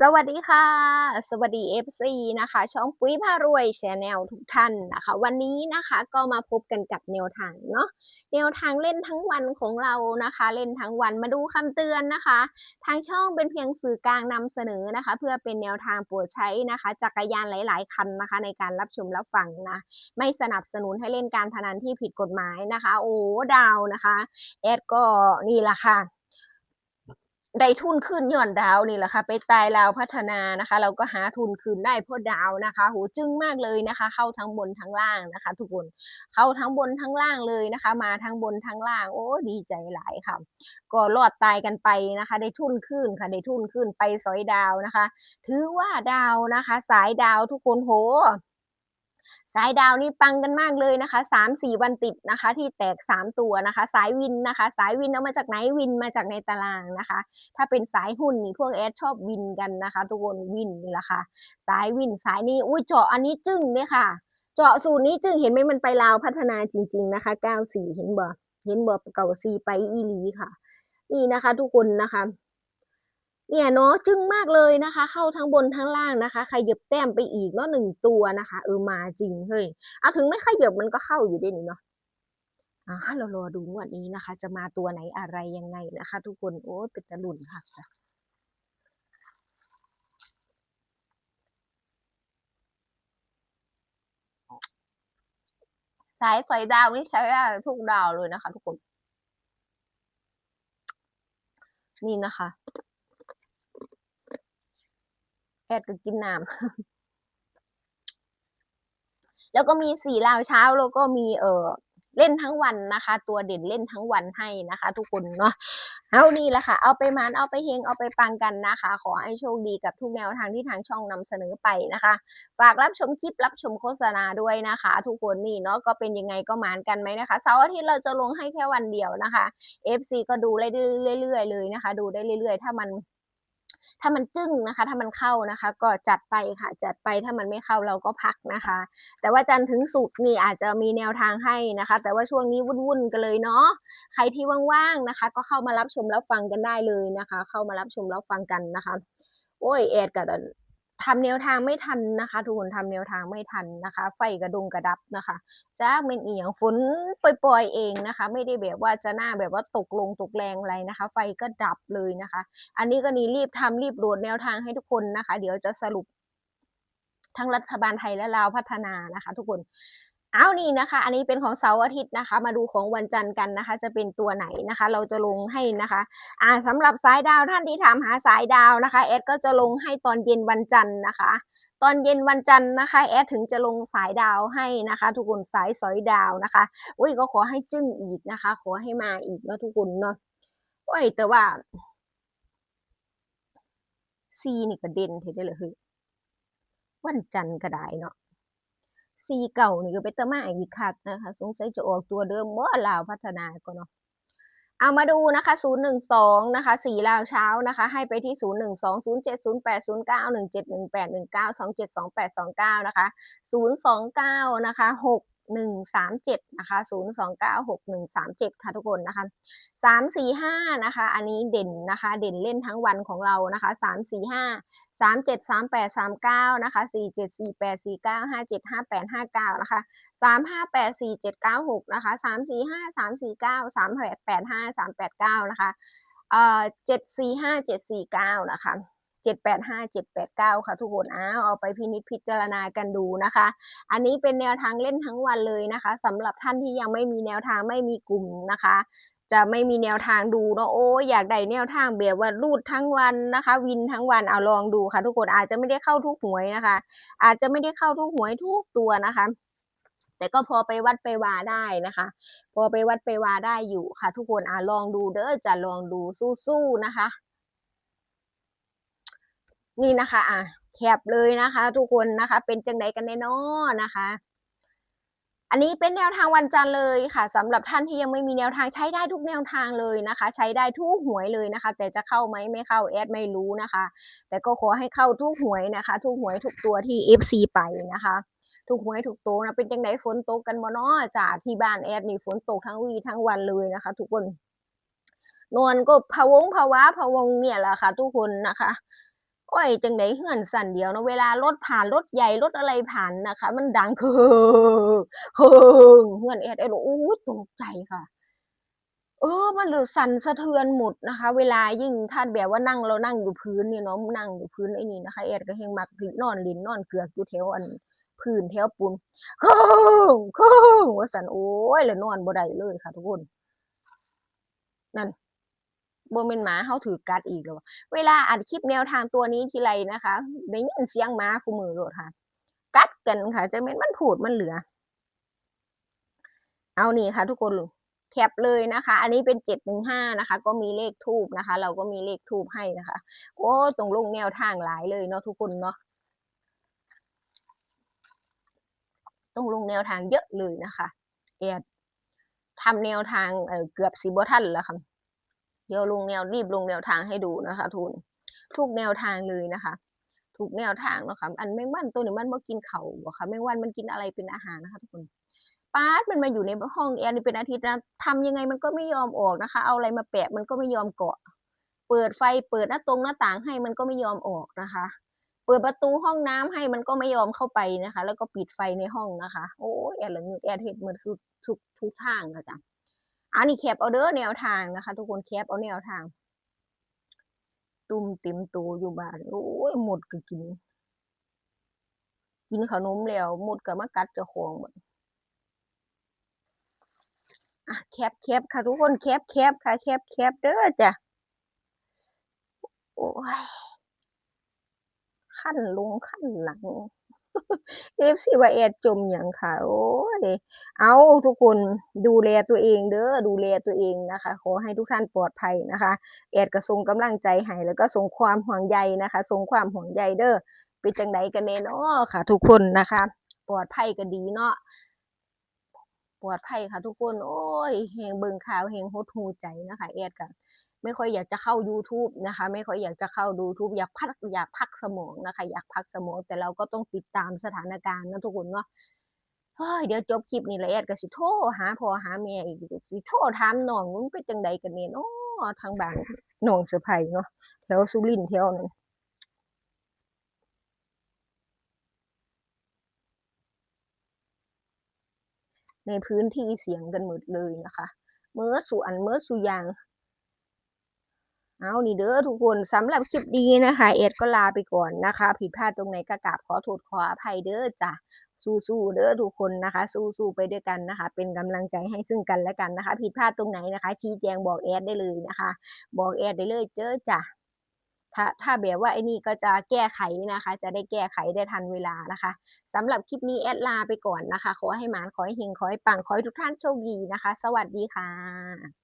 สวัสดีค่ะ สวัสดี FC นะคะ ช่องปุ้ยพารวยชแนลทุกท่านนะคะ วันนี้นะคะก็มาพบกันกับแนวทางเนาะแนวทางเล่นทั้งวันของเรานะคะ เล่นทั้งวันมาดูคำเตือนนะคะ ทางช่องเป็นเพียงสื่อกลางนำเสนอนะคะ เพื่อเป็นแนวทางโปรดใช้นะคะจักรยานหลาย ๆ คันนะคะ ในการรับชมรับฟังนะไม่สนับสนุนให้เล่นการพนันที่ผิดกฎหมายนะคะ โอ้ดาวนะคะแอดก็นี่แหละค่ะ ได้ทุนขึ้นย่อนดาวนี่แหละค่ะ ไปตายลาวพัฒนานะคะ เราก็หาทุนคืนได้เพราะดาวนะคะโหจึ้งมากเลยนะคะ เข้าทั้งบนทั้งล่างนะคะ ทุกคนเข้าทั้งบนทั้งล่างเลยนะคะ มาทั้งบนทั้งล่าง โอ้ดีใจหลายค่ะ ก็รอดตายกันไปนะคะ ได้ทุนขึ้นค่ะได้ทุนขึ้นไปสอยดาวนะคะ ถือว่าดาวนะคะ สายดาวทุกคนโห สายดาวนี่ปังกันมากเลยนะคะสามสี่วันติดนะคะ ที่แตกสามตัวนะคะ สายวินนะคะ สายวินเอามาจากไหนวินมาจากในตารางนะคะ ถ้าเป็นสายหุ้นนี่พวกแอดชอบวินกันนะคะ ทุกคนวินนี่แหละค่ะ สายวินสายนี้อุ้ยเจาะอันนี้จึ้งเนี่ยค่ะ เจาะสูตรนี้จึ้งเห็นไหมมันไปลาวพัฒนาจริง ๆนะคะเก้าสี่เห็นบ่เห็นบ่เก่าสี่ไปอีลีค่ะ นี่นะคะ ทุกคนนะคะ เนี่ยเนาะจึ้งมากเลยนะคะ เข้าทั้งบนทั้งล่างนะคะขยับแต้มไปอีกเนาะหนึ่งตัวนะคะ เออมาจริงเฮ้ยเอาถึงไม่ขยับมันก็เข้าอยู่ได้นี่เนาะอ่าเรารอดูงวดนี้นะคะ จะมาตัวไหนอะไรยังไงนะคะ ทุกคนโอ้เป็นตะลุนค่ะสายไฟดาวนี่ใช้ได้ทุกดาวเลยนะคะ ทุกคน นี่นะคะ ดก็กินน้ำแล้วก็มีสี่ลาวเช้าแล้วก็มีเออเล่นทั้งวันนะคะ ตัวเด่นเล่นทั้งวันให้นะคะ ทุกคนเนาะเอานี่แหละค่ะ เอาไปมานเอาไปเฮงเอาไปปังกันนะคะ ขอให้โชคดีกับทุกแนวทางที่ทางช่องนำเสนอไปนะคะ ฝากรับชมคลิปรับชมโฆษณาด้วยนะคะ ทุกคนนี่เนาะก็เป็นยังไงก็หมานกันไหมนะคะเสาร์อาทิตย์เราจะลงให้แค่วันเดียวนะคะ FC ก็ดูเรื่อยๆเลยนะคะ ดูได้เรื่อย ๆ ถ้ามัน ถ้ามันจึ้งนะคะ ถ้ามันเข้านะคะ ก็จัดไปค่ะ จัดไปถ้ามันไม่เข้าเราก็พักนะคะ แต่ว่าจันถึงสุกนี่อาจจะมีแนวทางให้นะคะ แต่ว่าช่วงนี้วุ่นๆกันเลยเนาะใครที่ว่างๆนะคะ ก็เข้ามารับชมรับฟังกันได้เลยนะคะ เข้ามารับชมรับฟังกันนะคะ โอ้ยแอดกับ ทำแนวทางไม่ทันนะคะ ทุกคนทำแนวทางไม่ทันนะคะ ไฟกระดุงกระดับนะคะจ้าเป็นอียงฝนปล่อยๆเองนะคะ ไม่ได้แบบว่าจะหน้าแบบว่าตกลงตกแรงอะไรนะคะ ไฟก็ดับเลยนะคะ อันนี้ก็นี่รีบทำรีบโหลดแนวทางให้ทุกคนนะคะ เดี๋ยวจะสรุปทั้งรัฐบาลไทยและลาวพัฒนานะคะ ทุกคน เอานี่นะคะ อันนี้เป็นของเสาร์อาทิตย์นะคะ มาดูของวันจันทร์กันนะคะ จะเป็นตัวไหนนะคะ เราจะลงให้นะคะ อ่าสำหรับสายดาวท่านที่ถามหาสายดาวนะคะแอดก็จะลงให้ตอนเย็นวันจันทร์นะคะ ตอนเย็นวันจันทร์นะคะแอดถึงจะลงสายดาวให้นะคะ ทุกคนสายสอยดาวนะคะอุ้ยก็ขอให้จึ้งอีกนะคะ ขอให้มาอีกเนาะทุกคนเนาะโอ้ยแต่ว่าซีนี่ก็เด่นเท่ได้เลยเฮ้ยวันจันทร์ก็ได้เนาะ ซีเก่านี่ก็เป็นตะมาอีกคักนะคะ สงสัยจะออกตัวเดิมเมื่อลาวพัฒนาก็เนาะเอามาดูนะคะ012นะคะ4ลาวเช้านะคะ ให้ไปที่ 012 07 08 09 17 18 19 27 28 29 นะคะ 029 นะคะ 6 6137นะคะ029 6137 ค่ะทุกคนนะคะ345นะคะ อันนี้เด่นนะคะ เด่นเล่นทั้งวันของเรานะคะ345 37 38 39นะคะ47 48 49 57 58 59นะคะสามห้าแปดสี่เจ็ดเก้าหกนะคะสามสี่ห้าสามสี่เก้าสามแปดแปดห้าสามแปดเก้านะคะเอ่อเจ็ดสี่ห้าเจ็ดสี่เก้านะคะ เจ็ดแปดห้าเจ็ดแปดเก้าค่ะทุกคนอ้าวเอาไปพินิจพิจารณากันดูนะคะ อันนี้เป็นแนวทางเล่นทั้งวันเลยนะคะสำหรับท่านที่ยังไม่มีแนวทางไม่มีกลุ่มนะคะ จะไม่มีแนวทางดูเนาะโอ้อยากได้แนวทางแบบว่ารูดทั้งวันนะคะ วินทั้งวันเอาลองดูค่ะ ทุกคนอาจจะไม่ได้เข้าทุกหวยนะคะ อาจจะไม่ได้เข้าทุกหวยทุกตัวนะคะแต่ก็พอไปวัดไปวาได้นะคะ พอไปวัดไปวาได้อยู่ค่ะ ทุกคนอ่าลองดูเด้อจะลองดูสู้ๆนะคะ นี่นะคะ อะแคบเลยนะคะ ทุกคนนะคะ เป็นจังไดกันแน่นอนนะคะ อันนี้เป็นแนวทางวันจันทร์เลยค่ะสำหรับท่านที่ยังไม่มีแนวทางใช้ได้ทุกแนวทางเลยนะคะ ใช้ได้ทุกหวยเลยนะคะ แต่จะเข้าไหมไม่เข้าแอดไม่รู้นะคะ แต่ก็ขอให้เข้าทุกหวยนะคะ ทุกหวยทุกตัวที่ FC ไปนะคะทุกหวยทุกตัวนะเป็นจังไดฝนตกกันบ่เนาะจ้าที่บ้านแอดนี่ฝนตกทั้งวีทั้งวันเลยนะคะ ทุกคนนวลก็พะวงภาวะพะวงเนี่ยแหละค่ะ ทุกคนนะคะ โอ้ยจังไดเฮือนสั่นเดียวเนาะเวลารถผ่านรถใหญ่รถอะไรผ่านนะคะ มันดังคือคือเฮือนแอดแอดโอ้ตกใจค่ะเออ มันหรือสั่นสะเทือนหมดนะคะ เวลายิ่งถ้าแบบว่านั่งเรานั่งอยู่พื้นเนี่เนาะนั่งอยู่พื้นไอ้นี่นะคะแอดก็แฮงมักนอนลิ้นนอนเกือกอยู่แถวอันพื้นแถวปูนครึ่งครึ่งว่าสั่นโอ้ยแล้วนอนบ่ได้เลยค่ะ ทุกคน นั่น บ่แม่นหมาเฮาถูกกัดอีกแล้วเวลาอัดคลิปแนวทางตัวนี้ทีไรนะคะได้ยินเสียงหมาคู่มือโลดค่ะ กัดกันค่ะจะแม่นมันพูดมันเหลือ เอานี่ค่ะ ทุกคนแคปเลยนะคะ อันนี้เป็นเจ็ดหนึ่งห้านะคะ ก็มีเลขทูบนะคะ เราก็มีเลขทูบให้นะคะ โอ้ตรงลงแนวทางหลายเลยเนาะทุกคนเนาะต้องลงแนวทางเยอะเลยนะคะแอดทำแนวทางเเกือบสิบทันแล้วค่ะ เดี๋ยวลงแนวรีบลงแนวทางให้ดูนะคะ ทุน ทุกแนวทางเลยนะคะทุกแนวทางเนาะค่ะอันแมงวันตัวนี้มันบ่กินเขาบ่ค่ะแมงวันมันกินอะไรเป็นอาหารนะคะ ทุกคนป้าดมันมาอยู่ในห้องแอร์นี่เป็นอาทิตย์นะทำยังไงมันก็ไม่ยอมออกนะคะ เอาอะไรมาแปะมันก็ไม่ยอมเกาะ เปิดไฟเปิดหน้าตรงหน้าต่างให้มันก็ไม่ยอมออกนะคะ เปิดประตูห้องน้ำให้มันก็ไม่ยอมเข้าไปนะคะ แล้วก็ปิดไฟในห้องนะคะ โอ้แอร์หละเงืแอร์เห็ดเหมือนทุกทุกทุกทางนะจ๊ะ อันนี้แคปเอาเด้อแนวทางนะคะ ทุกคนแคปเอาแนวทาง ตุ่มเต็มตูอยู่บ้านโอ้ยหมดก็กิน กินขนมแล้วหมดก็มากัดเจ้าของหมดอะแคปแคปค่ะทุกคนแคปแคปค่ะแคปแคปเด้อจ้ะโอ้ยขั้นลงขั้นหลัง เอฟซีว่าแอดจมอย่างค่ะ โอ้ยเอาทุกคนดูแลตัวเองเด้อดูแลตัวเองนะคะ ขอให้ทุกท่านปลอดภัยนะคะ แอดก็ส่งกำลังใจให้แล้วก็ส่งความห่วงใยนะคะส่งความห่วงใยเด้อเป็นจังไดกันแน่เนาะค่ะ ทุกคนนะคะ ปลอดภัยก็ดีเนาะปลอดภัยค่ะ ทุกคน โอ้ยเฮงเบิงข่าวเฮงหดหูใจนะคะ แอดก็ ไม่ค่อยอยากจะเข้า YouTube นะคะ ไม่ค่อยอยากจะเข้าดูทูบอยากพักอยากพักสมองนะคะ อยากพักสมอง แต่เราก็ต้องติดตามสถานการณ์นะทุกคนเนาะเฮ้ยเดี๋ยวจบคลิปนี้แล้วแอดก็สิโทรหาพ่อหาแม่อีกสิโทรถามน้องมันเป็นจังใดกันเนี่ยเนาะทางบ้านน้องเสะไพเนาะแถวสุรินทร์แถวนั้นในพื้นที่เสียงกันหมดเลยนะคะ เมื่อสุอันเมื่อสุยาง เอานี่เด้อทุกคนสำหรับคลิปดีนะคะ เอ็ดก็ลาไปก่อนนะคะ ผิดพลาดตรงไหนก็กราบขอโทษขออภัยเด้อจ้ะสู้ๆเด้อทุกคนนะคะ สู้ๆไปด้วยกันนะคะ เป็นกำลังใจให้ซึ่งกันและกันนะคะ ผิดพลาดตรงไหนนะคะ ชี้แจงบอกแอดได้เลยนะคะ บอกแอดได้เลยเจอจ้ะถ้าถ้าแบบว่าไอ้นี่ก็จะแก้ไขนะคะ จะได้แก้ไขได้ทันเวลานะคะสำหรับคลิปนี้แอดลาไปก่อนนะคะ ขอให้หมานขอให้เฮงขอให้ปังขอให้ทุกท่านโชคดีนะคะ สวัสดีค่ะ